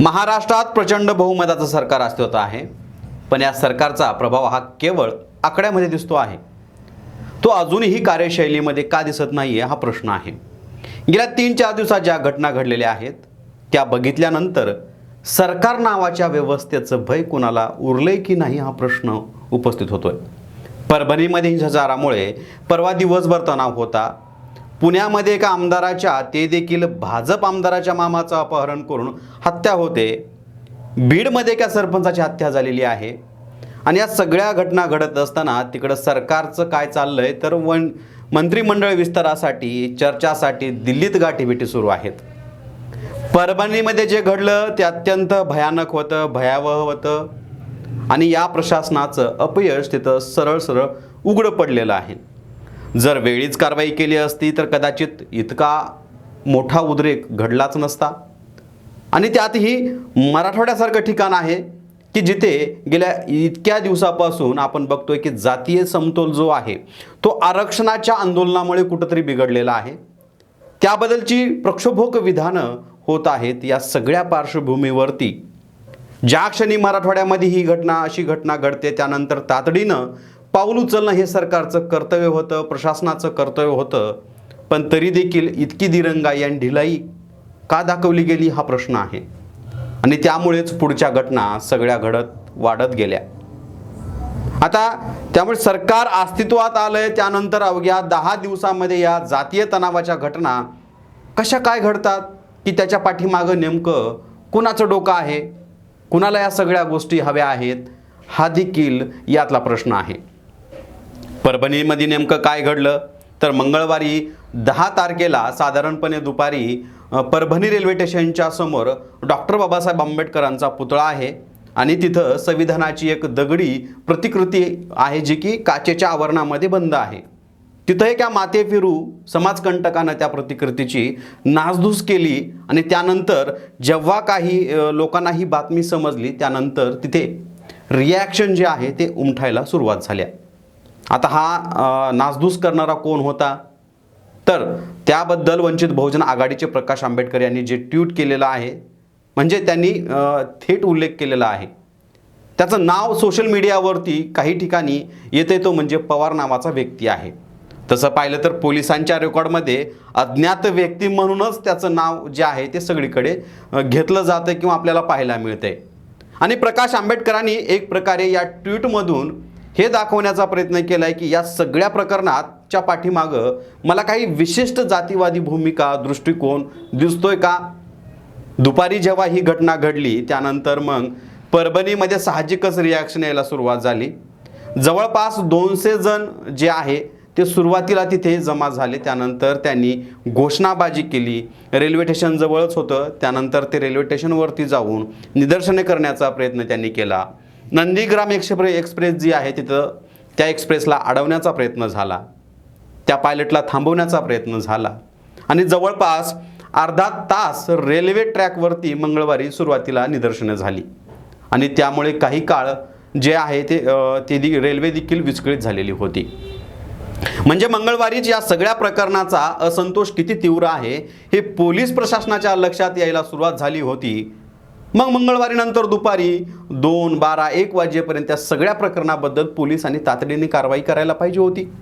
महाराष्ट्रात प्रचंड बहुमताचं सरकार अस्तित्वात आहे. पण या सरकारचा प्रभाव हा केवळ आकड्यामध्ये दिसतो आहे. तो अजूनही कार्यशैलीमध्ये का दिसत नाही आहे हा प्रश्न आहे. गेल्या तीन चार दिवसात ज्या घटना घडलेल्या आहेत त्या बघितल्यानंतर सरकार नावाच्या व्यवस्थेचं भय कुणाला उरलंय की नाही हा प्रश्न उपस्थित होतोय. परभणीमध्ये हिंसाचारामुळे परवा दिवसभर तणाव होता. पुण्यामध्ये एका आमदाराच्या ते देखील भाजप आमदाराच्या मामाचं अपहरण करून हत्या होते. बीडमध्ये एका सरपंचाची हत्या झालेली आहे. आणि या सगळ्या घटना घडत असताना तिकडं सरकारचं काय चाललं आहे तर वन मंत्रिमंडळ विस्तारासाठी चर्चासाठी दिल्लीत गाठीभेटी सुरू आहेत. परभणीमध्ये जे घडलं ते अत्यंत भयानक होतं भयावह होतं. आणि या प्रशासनाचं अपयश तिथं सरळ सरळ उघडं पडलेलं आहे. जर वेळीच कारवाई केली असती तर कदाचित इतका मोठा उद्रेक घडलाच नसता. आणि त्यातही मराठवाड्यासारखं ठिकाण आहे की जिथे गेल्या इतक्या दिवसापासून आपण बघतोय की जातीय समतोल जो आहे तो आरक्षणाच्या आंदोलनामुळे कुठंतरी बिघडलेला आहे. त्याबद्दलची प्रक्षोभक विधानं होत आहेत या सगळ्या पार्श्वभूमीवरती. ज्या क्षणी मराठवाड्यामध्ये ही घटना अशी घटना घडते त्यानंतर तातडीनं पाऊल उचलणं हे सरकारचं कर्तव्य होतं प्रशासनाचं कर्तव्य होतं पण तरी देखील इतकी दिरंगाई आणि ढिलाई का दाखवली गेली हा प्रश्न आहे. आणि त्यामुळेच पुढच्या घटना सगळ्या घडत वाढत गेल्या. आता त्यामुळे सरकार अस्तित्वात आलंय त्यानंतर अवघ्या दहा दिवसामध्ये या जातीय तणावाच्या घटना कशा काय घडतात की त्याच्या पाठीमागं नेमकं कुणाचं डोकं आहे कुणाला या सगळ्या गोष्टी हव्या आहेत हा देखील यातला प्रश्न आहे. परभणीमध्ये नेमकं काय घडलं? तर मंगळवारी दहा तारखेला साधारणपणे दुपारी परभणी रेल्वे स्टेशनच्या समोर डॉक्टर बाबासाहेब आंबेडकरांचा पुतळा आहे आणि तिथं संविधानाची एक दगडी प्रतिकृती आहे जी की काचेच्या आवरणामध्ये बंद आहे. तिथं एका माते फिरू समाजकंटकानं त्या प्रतिकृतीची नासधूस केली आणि त्यानंतर जेव्हा काही लोकांना ही बातमी समजली त्यानंतर तिथे रिॲक्शन जे आहे ते उमठायला सुरुवात झाल्या आता हा नासधूस करणारा कोण होता? तर त्याबद्दल वंचित बहुजन आघाडीचे प्रकाश आंबेडकर यांनी जे ट्विट केलेलं आहे म्हणजे त्यांनी थेट उल्लेख केलेला आहे. त्याचं नाव सोशल मीडियावरती काही ठिकाणी येते तो म्हणजे पवार नावाचा व्यक्ती आहे. तसं पाहिलं तर पोलिसांच्या रेकॉर्डमध्ये अज्ञात व्यक्ती म्हणूनच त्याचं नाव जे आहे ते सगळीकडे घेतलं जातं किंवा आपल्याला पाहायला मिळतंय. आणि प्रकाश आंबेडकरांनी एक प्रकारे या ट्विटमधून हे दाखवण्याचा प्रयत्न केला आहे की या सगळ्या प्रकरणाच्या पाठीमागं मला काही विशिष्ट जातीवादी भूमिका दृष्टिकोन दिसतोय का? दुपारी जेव्हा ही घटना घडली त्यानंतर मग परभणीमध्ये साहजिकच रिॲक्शन यायला सुरुवात झाली. जवळपास दोनशे जण जे आहे ते सुरुवातीला तिथे जमा झाले. त्यानंतर त्यांनी घोषणाबाजी केली. रेल्वे स्टेशनजवळच होतं. त्यानंतर ते रेल्वे स्टेशनवरती जाऊन निदर्शने करण्याचा प्रयत्न त्यांनी केला. नंदीग्राम एक्सप्रे एक्सप्रेस जी आहे तिथं त्या एक्सप्रेसला अडवण्याचा प्रयत्न झाला. त्या पायलटला थांबवण्याचा प्रयत्न झाला. आणि जवळपास अर्धा तास रेल्वे ट्रॅकवरती मंगळवारी सुरुवातीला निदर्शनं झाली. आणि त्यामुळे काही काळ जे आहे ते ते दि- रेल्वे देखील विस्कळीत झालेली होती. म्हणजे मंगळवारीच या सगळ्या प्रकरणाचा असंतोष किती तीव्र आहे हे पोलीस प्रशासनाच्या लक्षात यायला सुरुवात झाली होती. मग मंगळवारी नंतर दुपारी दोन बारा एक वाजेपर्यंत त्या सगळ्या प्रकरणाबद्दल पोलिसांनी तातडीने कारवाई करायला पाहिजे होती.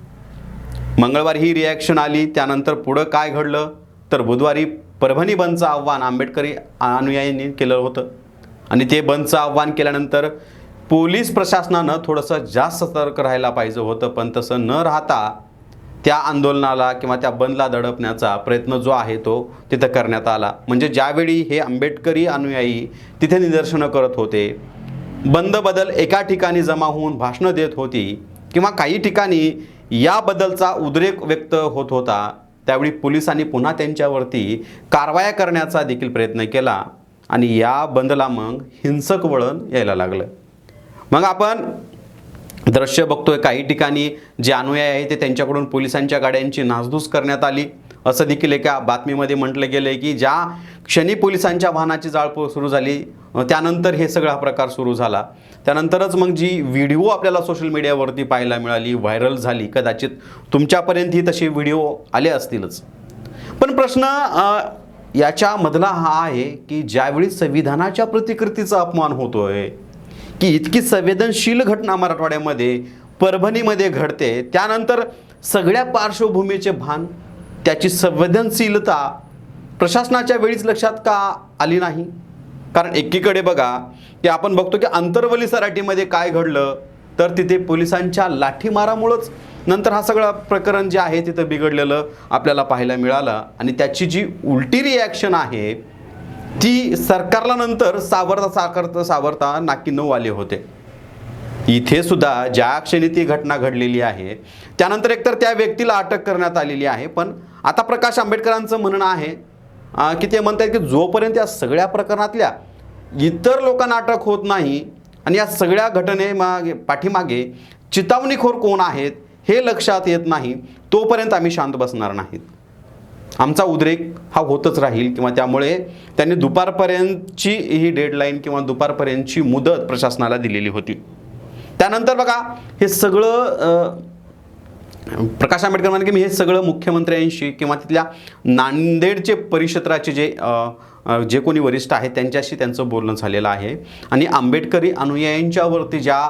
मंगळवारी ही रिॲक्शन आली त्यानंतर पुढं काय घडलं? तर बुधवारी परभणी बंदचं आव्हान आंबेडकरी अनुयायींनी केलं होतं. आणि ते बंदचं आव्हान केल्यानंतर पोलीस प्रशासनानं थोडंसं जास्त सतर्क राहायला पाहिजे होतं पण तसं न राहता त्या आंदोलनाला किंवा त्या बंदला दडपण्याचा प्रयत्न जो आहे तो तिथं करण्यात आला. म्हणजे ज्यावेळी हे आंबेडकरी अनुयायी तिथे निदर्शनं करत होते बंद बदल एका ठिकाणी जमा होऊन भाषणं देत होती किंवा काही ठिकाणी याबद्दलचा उद्रेक व्यक्त होत होता त्यावेळी पोलिसांनी पुन्हा त्यांच्यावरती कारवाया करण्याचा देखील प्रयत्न केला आणि या बंदला मग हिंसक वळण यायला लागलं. मग आपण दृश्य बघतोय. काही ठिकाणी जे अनुयायी आहे ते त्यांच्याकडून पोलिसांच्या गाड्यांची नासधूस करण्यात आली. असं देखील एका बातमीमध्ये म्हटलं गेलं आहे की ज्या क्षणी पोलिसांच्या वाहनाची जाळपोळ सुरू झाली त्यानंतर हे सगळा प्रकार सुरू झाला. त्यानंतरच मग जी व्हिडिओ आपल्याला सोशल मीडियावरती पाहायला मिळाली व्हायरल झाली कदाचित तुमच्यापर्यंतही तसे व्हिडिओ आले असतीलच. पण प्रश्न याच्यामधला हा आहे की ज्यावेळी संविधानाच्या प्रतिकृतीचा अपमान होतोय की इतकी संवेदनशील घटना मराठवाड्यामध्ये परभणीमध्ये घडते त्यानंतर सगळ्या पार्श्वभूमीचे भान त्याची संवेदनशीलता प्रशासनाच्या वेळीच लक्षात का आली नाही? कारण एकीकडे बघा की आपण बघतो की आंतरवली सराटीमध्ये काय घडलं तर तिथे पोलिसांच्या लाठीमारामुळंच नंतर हा सगळं प्रकरण जे आहे तिथं बिघडलेलं आपल्याला पाहायला मिळालं. आणि त्याची जी उलटी रिॲक्शन आहे ती सरकारला नंतर सावरता साकारता सावरता नाकी नऊ आले होते. इथे सुद्धा ज्या क्षणी ती घटना घडलेली आहे त्यानंतर एकतर त्या व्यक्तीला अटक करण्यात आलेली आहे पण आता प्रकाश आंबेडकरांचं म्हणणं आहे की ते म्हणतात की जोपर्यंत या सगळ्या प्रकरणातल्या इतर लोकांना अटक होत नाही आणि या सगळ्या घटनेमागे पाठीमागे चितावणीखोर कोण आहेत हे लक्षात येत नाही तोपर्यंत आम्ही शांत बसणार नाहीत. आमचा उद्रेक हा होतच राहील किंवा त्यामुळे त्यांनी दुपारपर्यंतची ही डेडलाईन किंवा दुपारपर्यंतची मुदत प्रशासनाला दिलेली होती. त्यानंतर बघा हे सगळं प्रकाश आंबेडकर म्हणाले की मी हे सगळं मुख्यमंत्र्यांशी किंवा तिथल्या नांदेडचे परिक्षेत्राचे जे जे कोणी वरिष्ठ आहेत त्यांच्याशी त्यांचं बोलणं झालेलं आहे. आणि आंबेडकरी अनुयायांच्यावरती ज्या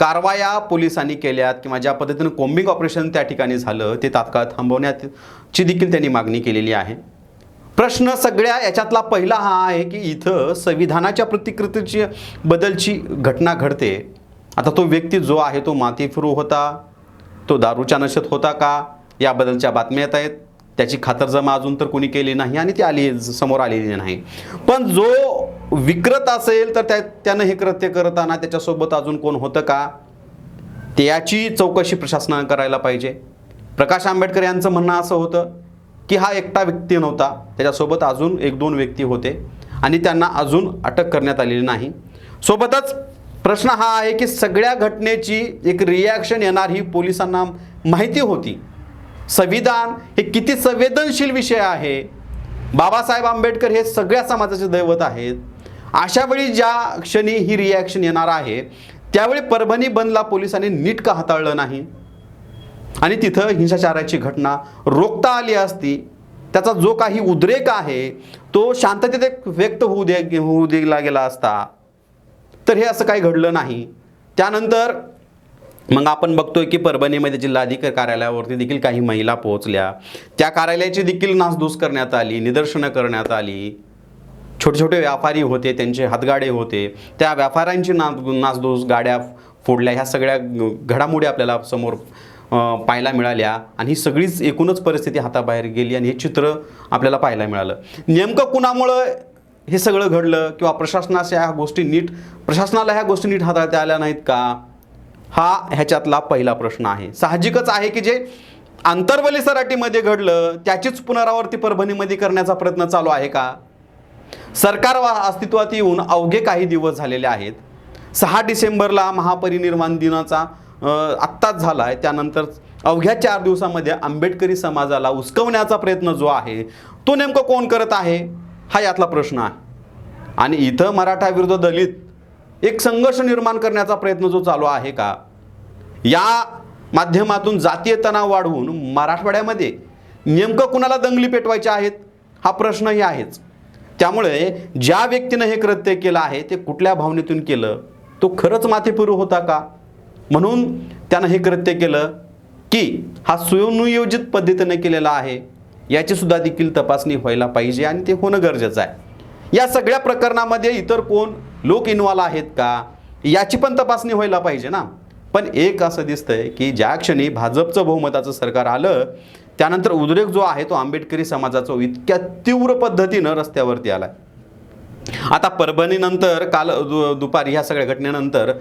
कारवाया पोलिसांनी केल्यात किंवा ज्या पद्धतीनं कोम्बिंग ऑपरेशन त्या ठिकाणी झालं ते तात्काळ थांबवण्याची देखील त्यांनी मागणी केलेली आहे. प्रश्न सगळ्या याच्यातला पहिला हा आहे की इथं संविधानाच्या प्रतिकृतीची बदलची घटना घडते. आता तो व्यक्ती जो आहे तो माती फिरू होता तो दारूच्या नशेत होता का? याबद्दलच्या बातम्या येत आहेत. त्याची खातरजमा अजून तर कोणी केली नाही आणि ती आली समोर आलेली नाही. पण जो विक्रत असेल तर त्या त्यानं हे कृत्य करताना त्याच्यासोबत अजून कोण होतं का? त्याची चौकशी प्रशासनानं करायला पाहिजे. प्रकाश आंबेडकर यांचं म्हणणं असं होतं की हा एकटा व्यक्ती नव्हता त्याच्यासोबत अजून एक दोन व्यक्ती होते आणि त्यांना अजून अटक करण्यात आलेली नाही. सोबतच प्रश्न हा आहे की सगळ्या घटनेची एक रिॲक्शन येणार ही पोलिसांना माहिती होती. संविधान हे किती संवेदनशील विषय आहे. बाबासाहेब आंबेडकर हे सगळ्या समाजाचे दैवत आहेत. अशा वेळी ज्या क्षणी ही रिॲक्शन येणार आहे त्यावेळी परभणी बंदला पोलिसांनी नीट का हाताळलं नाही? आणि तिथं हिंसाचाराची घटना रोखता आली असती त्याचा जो काही उद्रेक आहे तो शांततेत व्यक्त होऊ दे होऊ दिला गेला असता. तर हे असं काही घडलं नाही. त्यानंतर मग आपण बघतोय की परभणीमध्ये जिल्हाधिकारी कार्यालयावरती देखील काही महिला पोहोचल्या. त्या कार्यालयाची देखील नासधूस करण्यात आली निदर्शनं करण्यात आली. छोटे छोटे व्यापारी होते त्यांचे हातगाडे होते. त्या व्यापाऱ्यांची ना नासधूस गाड्या फोडल्या. ह्या सगळ्या घडामोडी आपल्याला समोर पाहायला मिळाल्या आणि ही सगळीच एकूणच परिस्थिती हाताबाहेर गेली आणि हे चित्र आपल्याला पाहायला मिळालं. नेमकं कुणामुळं हे सगळं घडलं किंवा प्रशासनाच्या ह्या गोष्टी नीट प्रशासनाला ह्या गोष्टी नीट हाताळता आल्या नाहीत का? हा ह्याच्यातला पहिला प्रश्न आहे. साहजिकच आहे की जे आंतरवली सराटीमध्ये घडलं त्याचीच पुनरावृत्ती परभणीमध्ये करण्याचा प्रयत्न चालू आहे का? सरकार वा- अस्तित्वात येऊन अवघे काही दिवस झालेले आहेत. सहा डिसेंबरला महापरिनिर्वाण दिनाचा आत्ताच झाला आहे त्यानंतर अवघ्या चार दिवसामध्ये आंबेडकरी समाजाला उचकवण्याचा प्रयत्न जो आहे तो नेमकं कोण करत आहे? हा यातला प्रश्न आहे. आणि इथं मराठा विरुद्ध दलित एक संघर्ष निर्माण करण्याचा प्रयत्न जो चालू आहे का? या माध्यमातून जातीय तणाव वाढवून मराठवाड्यामध्ये नेमकं कुणाला दंगली पेटवायच्या आहेत? हा प्रश्नही आहेच. त्यामुळे ज्या व्यक्तीनं हे कृत्य केलं आहे ते कुठल्या भावनेतून केलं? तो खरंच माथेपुरू होता का? म्हणून त्यानं हे कृत्य केलं की हा सुनियोजित पद्धतीने केलेला आहे. याची सुद्धा देखील तपासणी व्हायला पाहिजे आणि ते होणं गरजेचं आहे. या सगळ्या प्रकरणामध्ये इतर कोण लोक इन्वॉल्व आहेत का? याची पण तपासणी व्हायला पाहिजे ना. पण एक असं दिसतंय की ज्या क्षणी भाजपचं बहुमताचं सरकार आलं त्यानंतर उद्रेक जो आहे तो आंबेडकरी समाजाचा इतक्या तीव्र पद्धतीनं रस्त्यावरती आला आता परभणीनंतर काल दु दुपारी ह्या सगळ्या घटनेनंतर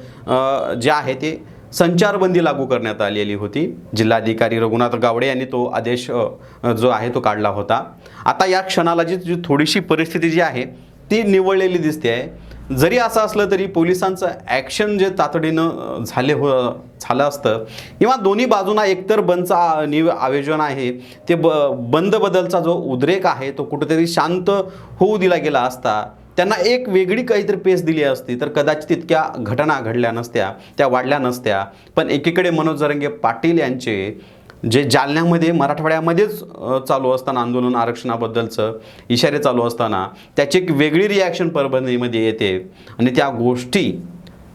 जे आहे ते संचारबंदी लागू करण्यात आलेली होती. जिल्हाधिकारी रघुनाथ गावडे यांनी तो आदेश जो आहे तो काढला होता. आता या क्षणाला जी जी थोडीशी परिस्थिती जी आहे ती निवळलेली दिसते आहे. जरी असं असलं तरी पोलिसांचं ॲक्शन जे तातडीनं झाले हो झालं असतं किंवा दोन्ही बाजूंना एकतर बंदचा निव आयोजन आहे ते ब बंद बदलचा जो उद्रेक आहे तो कुठेतरी शांत होऊ दिला गेला असता त्यांना एक वेगळी काहीतरी पेस दिली असती तर कदाचित इतक्या घटना घडल्या नसत्या त्या वाढल्या नसत्या. पण एकीकडे मनोज जरंगे पाटील यांचे जे जालन्यामध्ये मराठवाड्यामध्येच चालू असताना आंदोलन आरक्षणाबद्दलचं इशारे चालू असताना त्याची एक वेगळी रिॲक्शन परभणीमध्ये येते. आणि त्या गोष्टी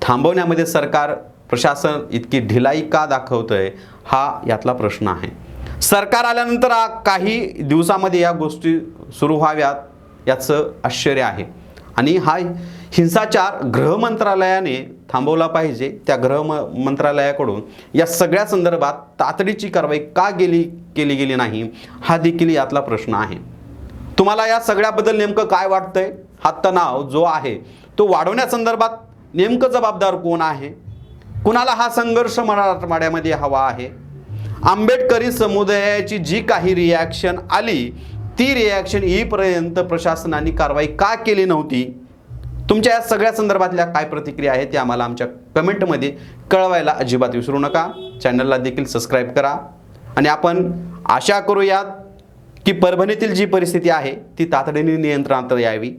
थांबवण्यामध्ये सरकार प्रशासन इतकी ढिलाई का दाखवतं आहे हा यातला प्रश्न आहे. सरकार आल्यानंतर काही दिवसामध्ये या गोष्टी सुरू व्हाव्यात याचं आश्चर्य आहे. आणि हा हिंसाचार गृह मंत्रालयाने थांबवला पाहिजे. त्या गृह म- मंत्रालयाकडून या सगळ्या संदर्भात तातडीची कारवाई का गेली केली गेली नाही हा देखील यातला प्रश्न आहे. तुम्हाला या सगळ्याबद्दल नेमकं काय वाटतंय? हा तणाव जो आहे तो वाढवण्यासंदर्भात नेमकं जबाबदार कोण आहे? कुणाला हा संघर्ष मराठवाड्यामध्ये हवा आहे? आंबेडकरी समुदायाची जी काही रिॲक्शन आली ती रिॲक्शन येईपर्यंत प्रशासनाने कारवाई का केली नव्हती? तुमच्या या सगळ्या संदर्भातल्या काय प्रतिक्रिया आहेत ते आम्हाला आमच्या कमेंटमध्ये कळवायला अजिबात विसरू नका. चॅनलला देखील सबस्क्राईब करा. आणि आपण आशा करूयात की परभणीतील जी परिस्थिती आहे ती तातडीने नियंत्रणात यावी.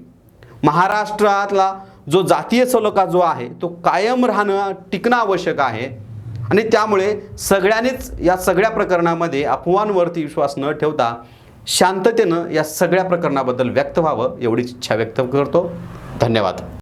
महाराष्ट्रातला जो जातीय सलोखा जो आहे तो कायम राहणं टिकणं आवश्यक आहे. आणि त्यामुळे सगळ्यांनीच या सगळ्या प्रकरणामध्ये अफवांवरती विश्वास न ठेवता शांततेनं या सगळ्या प्रकरणाबद्दल व्यक्त व्हावं एवढीच इच्छा व्यक्त करतो. धन्यवाद.